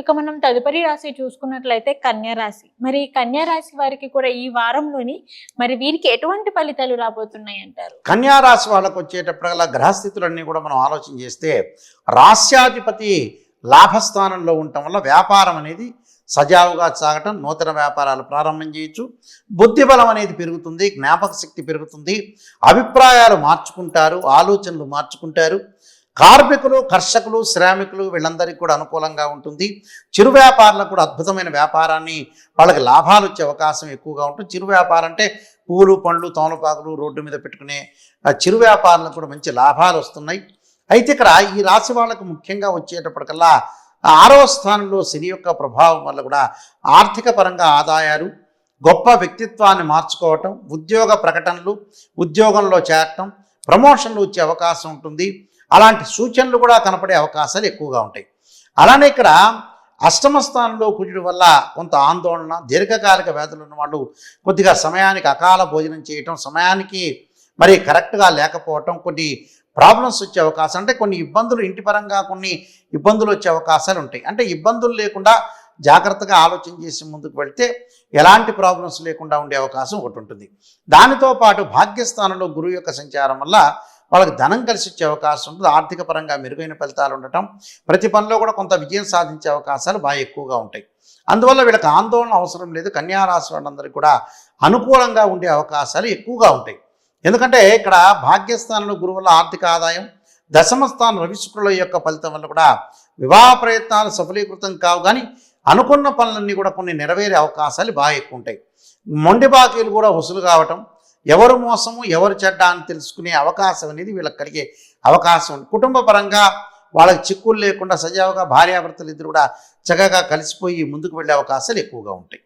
ఇక మనం తదుపరి రాశి చూసుకున్నట్లయితే కన్యా రాశి. మరి కన్యారాశి కన్యా రాశి వారికి కూడా ఈ వారంలోని మరి వీరికి ఎటువంటి ఫలితాలు రాబోతున్నాయి అంటారు? కన్యా రాశి వాళ్ళకు వచ్చేటప్పటికల్లా గ్రహస్థితులన్నీ కూడా మనం ఆలోచన చేస్తే రాస్యాధిపతి లాభస్థానంలో ఉండటం వల్ల వ్యాపారం అనేది సజావుగా సాగటం నూతన వ్యాపారాలు ప్రారంభం చేయొచ్చు. బుద్ధిబలం అనేది పెరుగుతుంది జ్ఞాపక శక్తి పెరుగుతుంది. అభిప్రాయాలు మార్చుకుంటారు ఆలోచనలు మార్చుకుంటారు. కార్మికులు కర్షకులు శ్రామికులు వీళ్ళందరికీ కూడా అనుకూలంగా ఉంటుంది. చిరు వ్యాపారులకు కూడా అద్భుతమైన వ్యాపారాన్ని వాళ్ళకి లాభాలు వచ్చే అవకాశం ఎక్కువగా ఉంటుంది. చిరు వ్యాపారం అంటే పూలు పండ్లు తోమలపాకులు రోడ్డు మీద పెట్టుకునే ఆ చిరు వ్యాపారులకు కూడా మంచి లాభాలు వస్తున్నాయి. అయితే ఇక్కడ ఈ రాశి వాళ్ళకు ముఖ్యంగా వచ్చేటప్పటికల్లా ఆరో స్థానంలో శని యొక్క ప్రభావం వల్ల కూడా ఆర్థిక పరంగా ఆదాయాలు గొప్ప వ్యక్తిత్వాన్ని మార్చుకోవటం ఉద్యోగ ప్రకటనలు ఉద్యోగంలో చేరటం ప్రమోషన్లు వచ్చే అవకాశం ఉంటుంది. అలాంటి సూచనలు కూడా కనపడే అవకాశాలు ఎక్కువగా ఉంటాయి. అలానే ఇక్కడ అష్టమ స్థానంలో కుజుడు వల్ల కొంత ఆందోళన దీర్ఘకాలిక వ్యాధులు ఉన్న వాళ్ళు కొద్దిగా సమయానికి అకాల భోజనం చేయటం సమయానికి మరి కరెక్ట్గా లేకపోవటం కొన్ని ప్రాబ్లమ్స్ వచ్చే అవకాశం అంటే కొన్ని ఇబ్బందులు ఇంటి పరంగా కొన్ని ఇబ్బందులు వచ్చే అవకాశాలు ఉంటాయి. అంటే ఇబ్బందులు లేకుండా జాగ్రత్తగా ఆలోచన చేసి ముందుకు వెళితే ఎలాంటి ప్రాబ్లమ్స్ లేకుండా ఉండే అవకాశం ఒకటి ఉంటుంది. దానితో పాటు భాగ్యస్థానంలో గురువు యొక్క సంచారం వల్ల వాళ్ళకి ధనం కలిసి వచ్చే అవకాశం ఉంటుంది ఆర్థిక పరంగా మెరుగైన ఫలితాలు ఉండటం ప్రతి పనిలో కూడా కొంత విజయం సాధించే అవకాశాలు బాగా ఎక్కువగా ఉంటాయి. అందువల్ల వీళ్ళకి ఆందోళన అవసరం లేదు కన్యారాశి వాళ్ళందరికీ కూడా అనుకూలంగా ఉండే అవకాశాలు ఎక్కువగా ఉంటాయి. ఎందుకంటే ఇక్కడ భాగ్యస్థానంలో గురువుల ఆర్థిక ఆదాయం దశమస్థానం రవిశుక్రుల యొక్క ఫలితం వల్ల కూడా వివాహ ప్రయత్నాలు సఫలీకృతం కావు కానీ అనుకున్న పనులన్నీ కూడా కొన్ని నెరవేరే అవకాశాలు బాగా ఎక్కువ ఉంటాయి. మొండి బాకీలు కూడా వసూలు కావటం ఎవరు మోసము ఎవరు చెడ్డ అని తెలుసుకునే అవకాశం అనేది వీళ్ళకి కలిగే అవకాశం ఉంది. కుటుంబ పరంగా వాళ్ళకి చిక్కులు లేకుండా సజావుగా భార్యాభర్తలు ఇద్దరు కూడా చక్కగా కలిసిపోయి ముందుకు వెళ్ళే అవకాశాలు ఎక్కువగా ఉంటాయి.